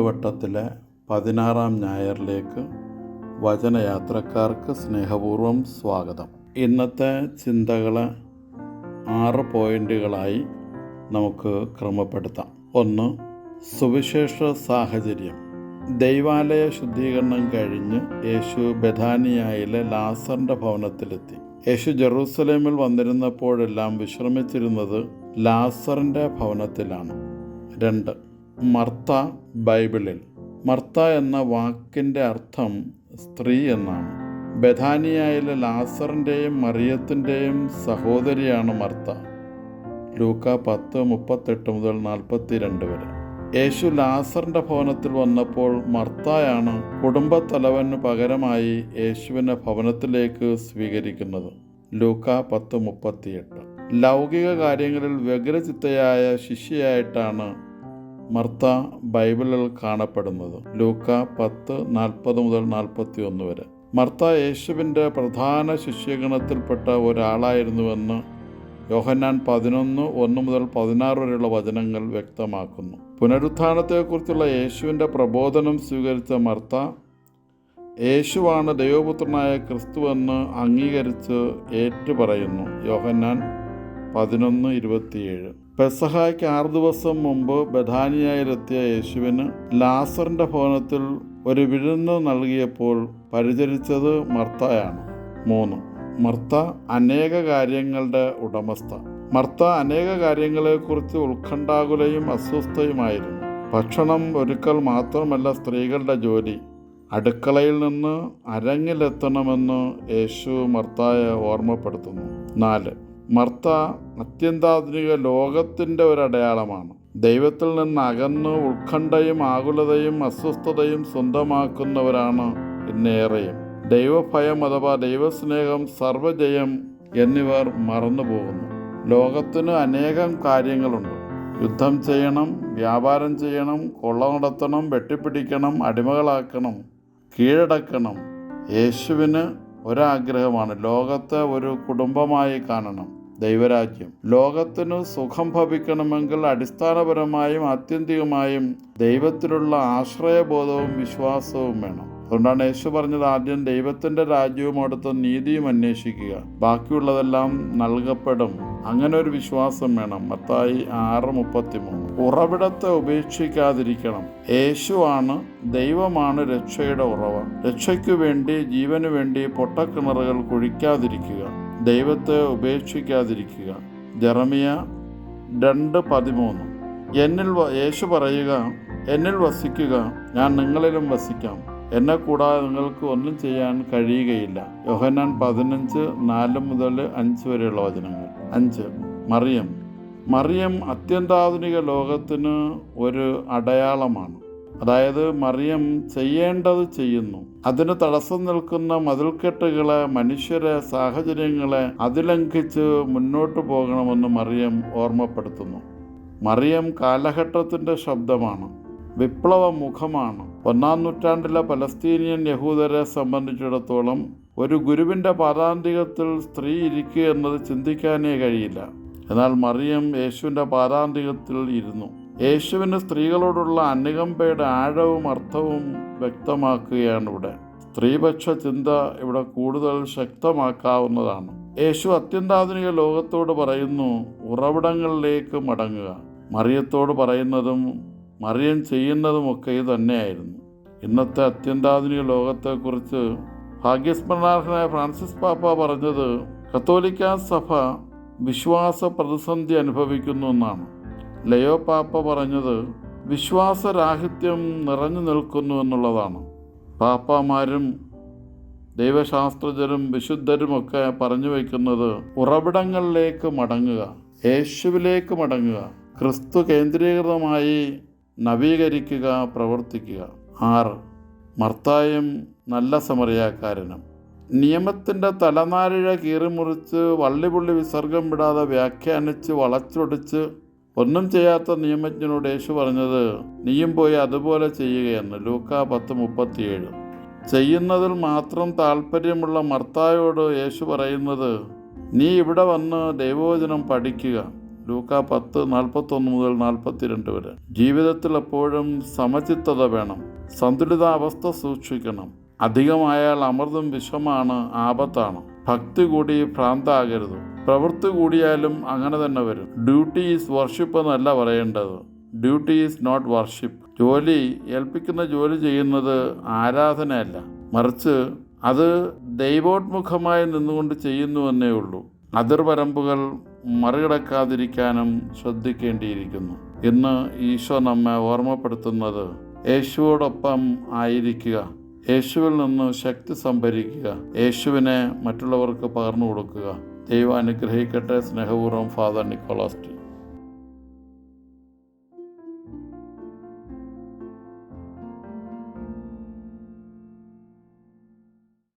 മാസത്തിലെ പതിനാറാം ഞായറിലേക്ക് വചനയാത്രക്കാർക്ക് സ്നേഹപൂർവം സ്വാഗതം. ഇന്നത്തെ ചിന്തകൾ ആറ് പോയിന്റുകളായി നമുക്ക് ക്രമപ്പെടുത്താം. ഒന്ന് സുവിശേഷ സാഹചര്യം. ദൈവാലയ ശുദ്ധീകരണം കഴിഞ്ഞ് യേശു ബഥാനിയായിലെ ലാസറിന്റെ ഭവനത്തിലെത്തി. യേശു ജെറൂസലേമിൽ വന്നിരുന്നപ്പോഴെല്ലാം വിശ്രമിച്ചിരുന്നത് ലാസറിന്റെ ഭവനത്തിലാണ്. രണ്ട് മർത്ത ബൈബിളിൽ. മർത്ത എന്ന വാക്കിന്റെ അർത്ഥം സ്ത്രീ എന്നാണ്. ബഥാനിയായിലെ ലാസറിന്റെയും മറിയത്തിന്റെയും സഹോദരിയാണ് മർത്ത. ലൂക്ക പത്ത് മുപ്പത്തെട്ട് മുതൽ നാൽപ്പത്തി രണ്ട് വരെ. യേശു ലാസറിന്റെ ഭവനത്തിൽ വന്നപ്പോൾ മർത്തായാണ് കുടുംബത്തലവന് പകരമായി യേശുവിനെ ഭവനത്തിലേക്ക് സ്വീകരിക്കുന്നത്. ലൂക്ക പത്ത് മുപ്പത്തിയെട്ട്. ലൗകിക കാര്യങ്ങളിൽ വ്യഗ്രചിത്തയായ ശിഷ്യയായിട്ടാണ് മർത്ത ബൈബിളിൽ കാണപ്പെടുന്നത്. ലൂക്ക പത്ത് നാൽപ്പത് മുതൽ നാൽപ്പത്തി ഒന്ന് വരെ. മർത്ത യേശുവിന്റെ പ്രധാന ശിഷ്യഗണത്തിൽപ്പെട്ട ഒരാളായിരുന്നുവെന്ന് യോഹന്നാൻ പതിനൊന്ന് ഒന്ന് മുതൽ പതിനാറ് വരെയുള്ള വചനങ്ങൾ വ്യക്തമാക്കുന്നു. പുനരുത്ഥാനത്തെക്കുറിച്ചുള്ള യേശുവിന്റെ പ്രബോധനം സ്വീകരിച്ച മർത്ത യേശുവാണ് ദൈവപുത്രനായ ക്രിസ്തുവെന്ന് അംഗീകരിച്ച് ഏറ്റുപറയുന്നു. യോഹന്നാൻ പതിനൊന്ന് ഇരുപത്തിയേഴ്. പെസഹായ്ക്ക് ആറു ദിവസം മുമ്പ് ബഥാനിയയിലെത്തിയ യേശുവിന് ലാസറിന്റെ ഭവനത്തിൽ ഒരു വിരുന്ന് നൽകിയപ്പോൾ പരിചരിച്ചത് മർത്തയാണ്. മൂന്ന് മർത്ത അനേക കാര്യങ്ങളുടെ ഉടമസ്ഥ. മർത്ത അനേക കാര്യങ്ങളെക്കുറിച്ച് ഉത്കണ്ഠാകുലയും അസ്വസ്ഥയുമായിരുന്നു. ഭക്ഷണം ഒരുക്കൽ മാത്രമല്ല സ്ത്രീകളുടെ ജോലി. അടുക്കളയിൽ നിന്ന് അരങ്ങിലെത്തണമെന്ന് യേശു മർത്തായ ഓർമ്മപ്പെടുത്തുന്നു. നാല് മർത്ത അത്യന്താധുനിക ലോകത്തിന്റെ ഒരു അടയാളമാണ് ദൈവത്തിൽ നിന്ന് അകന്ന് ഉത്കണ്ഠയും ആകുലതയും അസ്വസ്ഥതയും സ്വന്തമാക്കുന്നവരാണ് ഇന്നേറെയും. ദൈവഭയം അഥവാ ദൈവസ്നേഹം സർവജയം എന്നിവർ മറന്നുപോകുന്നു. ലോകത്തിന് അനേകം കാര്യങ്ങളുണ്ട്. യുദ്ധം ചെയ്യണം വ്യാപാരം ചെയ്യണം കൊള്ള നടത്തണം വെട്ടിപ്പിടിക്കണം അടിമകളാക്കണം കീഴടക്കണം. യേശുവിന് ഒരാഗ്രഹമാണ്. ലോകത്തെ ഒരു കുടുംബമായി കാണണം. ദൈവരാജ്യം. ലോകത്തിനു സുഖം ഭവിക്കണമെങ്കിൽ അടിസ്ഥാനപരമായും ആത്യന്തികമായും ദൈവത്തിലുള്ള ആശ്രയബോധവും വിശ്വാസവും വേണം. അതുകൊണ്ടാണ് യേശു പറഞ്ഞത് ആദ്യം ദൈവത്തിന്റെ രാജ്യവും അടുത്ത നീതിയും അന്വേഷിക്കുക. ബാക്കിയുള്ളതെല്ലാം നൽകപ്പെടും. അങ്ങനെ ഒരു വിശ്വാസം വേണം. മത്തായി ആറ് മുപ്പത്തിമൂന്ന്. ഉറവിടത്തെ ഉപേക്ഷിക്കാതിരിക്കണം. യേശുവാണ് ദൈവമാണ് രക്ഷയുടെ ഉറവ. രക്ഷയ്ക്കു വേണ്ടി ജീവന് വേണ്ടി പൊട്ടക്കിണറുകൾ കുഴിക്കാതിരിക്കുക. ദൈവത്തെ ഉപേക്ഷിക്കാതിരിക്കുക. ജെറമിയ രണ്ട് പതിമൂന്ന്. എന്നിൽ യേശു പറയുക എന്നിൽ വസിക്കുക ഞാൻ നിങ്ങളിലും വസിക്കാം. എന്നെ കൂടാതെ നിങ്ങൾക്ക് ഒന്നും ചെയ്യാൻ കഴിയുകയില്ല. യോഹന്നാൻ പതിനഞ്ച് നാല് മുതൽ അഞ്ച് വരെയുള്ള വചനങ്ങൾ. അഞ്ച്. മറിയം. മറിയം അത്യന്താധുനിക ലോകത്തിന് ഒരു അടയാളമാണ്. അതായത് മറിയം ചെയ്യേണ്ടത് ചെയ്യുന്നു. അതിന് തടസ്സം നിൽക്കുന്ന മതിൽക്കെട്ടുകളെ മനുഷ്യരെ സാഹചര്യങ്ങളെ അതിലംഘിച്ച് മുന്നോട്ട് പോകണമെന്ന് മറിയം ഓർമ്മപ്പെടുത്തുന്നു. മറിയം കാലഘട്ടത്തിന്റെ ശബ്ദമാണ്. വിപ്ലവ മുഖമാണ്. ഒന്നാം നൂറ്റാണ്ടിലെ പലസ്തീനിയൻ യഹൂദരെ സംബന്ധിച്ചിടത്തോളം ഒരു ഗുരുവിന്റെ പാദാന്തികത്തിൽ സ്ത്രീ ഇരിക്കുക എന്നത് ചിന്തിക്കാനേ കഴിയില്ല. എന്നാൽ മറിയം യേശുവിന്റെ പാദാന്തികത്തിൽ ഇരുന്നു. യേശുവിന് സ്ത്രീകളോടുള്ള അനുകമ്പയുടെ ആഴവും അർത്ഥവും വ്യക്തമാക്കുകയാണ് ഇവിടെ. സ്ത്രീപക്ഷ ചിന്ത ഇവിടെ കൂടുതൽ ശക്തമാക്കാവുന്നതാണ്. യേശു അത്യന്താധുനിക ലോകത്തോട് പറയുന്നു ഉറവിടങ്ങളിലേക്ക് മടങ്ങുക. മറിയത്തോട് പറയുന്നതും മറിയം ചെയ്യുന്നതുമൊക്കെ തന്നെയായിരുന്നു. ഇന്നത്തെ അത്യന്താധുനിക ലോകത്തെക്കുറിച്ച് ഭാഗ്യസ്മരണാർഹനായ ഫ്രാൻസിസ് പാപ്പ പറഞ്ഞത് കത്തോലിക്ക സഭ വിശ്വാസ പ്രതിസന്ധി അനുഭവിക്കുന്നു എന്നാണ്. ലയോ പാപ്പ പറഞ്ഞത് വിശ്വാസരാഹിത്യം നിറഞ്ഞു നിൽക്കുന്നു എന്നുള്ളതാണ്. പാപ്പമാരും ദൈവശാസ്ത്രജ്ഞരും വിശുദ്ധരുമൊക്കെ പറഞ്ഞു വയ്ക്കുന്നത് ഉറവിടങ്ങളിലേക്ക് മടങ്ങുക യേശുവിലേക്ക് മടങ്ങുക ക്രിസ്തു കേന്ദ്രീകൃതമായി നവീകരിക്കുക പ്രവർത്തിക്കുക. ആറ്. മർത്തായും നല്ല സമറിയാക്കാരനും. നിയമത്തിന്റെ തലനാരിഴ കീറിമുറിച്ച് വള്ളിപുള്ളി വിസർഗം വിടാതെ വ്യാഖ്യാനിച്ച് വളച്ചൊടിച്ച് ഒന്നും ചെയ്യാത്ത നിയമജ്ഞനോട് യേശു പറഞ്ഞത് നീയും പോയി അതുപോലെ ചെയ്യുകയെന്ന് ലൂക്ക പത്ത് മുപ്പത്തിയേഴ്. ചെയ്യുന്നതിൽ മാത്രം താല്പര്യമുള്ള മർത്തായോട് യേശു പറയുന്നത് നീ ഇവിടെ വന്ന് ദൈവവചനം പഠിക്കുക. ലൂക്ക പത്ത് നാൽപ്പത്തൊന്ന് മുതൽ നാൽപ്പത്തിരണ്ട് വരെ. ജീവിതത്തിൽ എപ്പോഴും സമചിത്തത വേണം. സന്തുലിതാവസ്ഥ സൂക്ഷിക്കണം. അധികമായാൽ അമൃതും വിഷമാണ് ആപത്താണ്. ഭക്തി കൂടി ഭ്രാന്താകരുത്. പ്രവൃത്തി കൂടിയാലും അങ്ങനെ തന്നെ വരും. ഡ്യൂട്ടി ഈസ് വർഷിപ്പ് എന്നല്ല പറയേണ്ടത്. Duty is not worship. ജോലി ഏൽപ്പിക്കുന്ന ജോലി ചെയ്യുന്നത് ആരാധനയല്ല. മറിച്ച് അത് ദൈവോത്മുഖമായി നിന്നുകൊണ്ട് ചെയ്യുന്നുവെന്നേ ഉള്ളൂ. അതിർവരമ്പുകൾ മറികടക്കാതിരിക്കാനും ശ്രദ്ധിക്കേണ്ടിയിരിക്കുന്നു. ഇന്ന് ഈശോ നമ്മെ ഓർമ്മപ്പെടുത്തുന്നത് യേശുവോടൊപ്പം ആയിരിക്കുക യേശുവിൽ നിന്ന് ശക്തി സംഭരിക്കുക യേശുവിനെ മറ്റുള്ളവർക്ക് പകർന്നു കൊടുക്കുക. ദൈവം അനുഗ്രഹിക്കട്ടെ. സ്നേഹപൂർവം ഫാദർ നിക്കോളാസ് ടി.